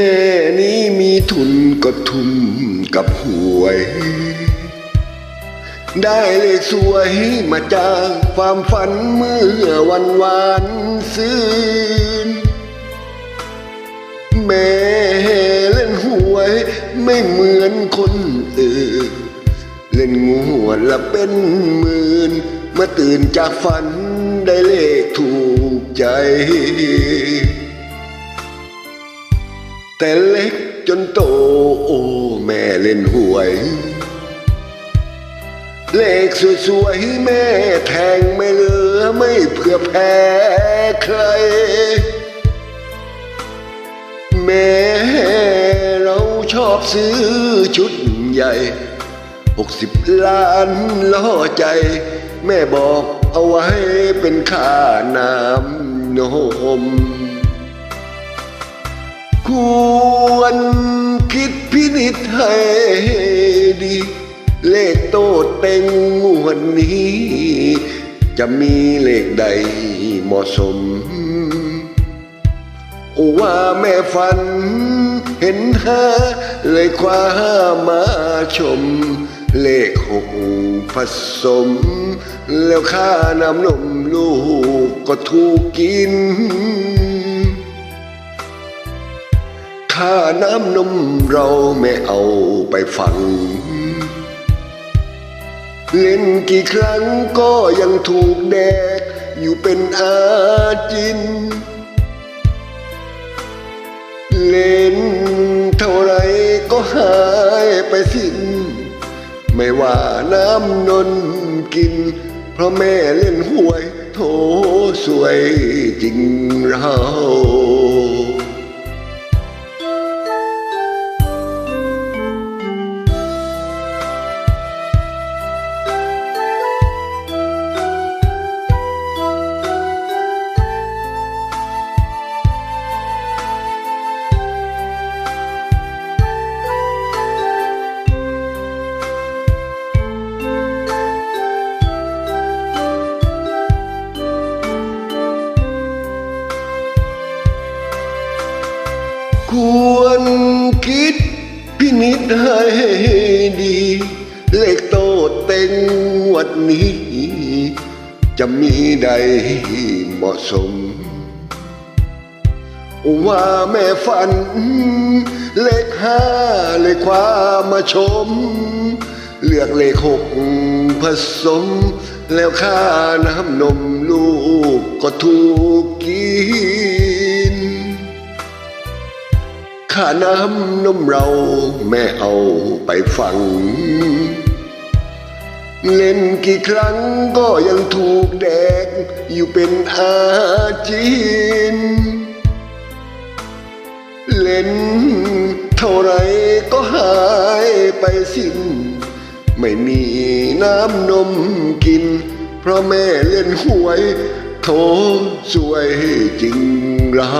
แม่นี้มีทุนก็ทุ่มกับหวย ได้เลขสวยมาจากความฝันเมื่อวันวานซื้น แม่เล่นหวยไม่เหมือนคนอื่น เล่นงูหัวละเป็นหมื่นเมื่อตื่นจากฝันได้เลขถูกใจ แต่เล็กจนโตโอ้แม่เล่นหวย เลขสวยๆแม่แทงไม่เหลือไม่เพื่อแพ้ใคร แม่เราชอบซื้อชุดใหญ่หกสิบล้านล่อใจ แม่บอกเอาไว้เป็นค่าน้ำนม ควรคิดพินิจให้ดี เลขโตเต็งงวดนี้ จะมีเลขใดเหมาะสมว่าแม่ฝันเห็นห้าเลยคว้ามาชม เลขหกผสม แล้วค่าน้ำนมลูกก็ถูกกิน ค่าน้ำนมเราไม่เอาไปฝัง เล่นกี่ครั้งก็ยังถูกแดก อยู่เป็นอาจิน เล่นเท่าไรก็หายไปสิ้น ไม่ว่าน้ำนนกิน เพราะแม่เล่นหวยโถสวยจริงเรา ควรคิดพินิจให้ดี เลขโตเต็งวัดนี้ จะมีใดเหมาะสม ว่าแม่ฝัน เลขห้าเลขความมาชม เลือกเลขหกผสม แล้วค่าน้ำนมลูกก็ถูกกิน ค่าน้ำนมเราแม่เอาไปฝัง เล่นกี่ครั้งก็ยังถูกแดกอยู่เป็นอาจินเล่นเท่าไรก็หายไปสิ้น ไม่มีน้ำนมกิน เพราะแม่เล่นหวย โถสวยจริงเรา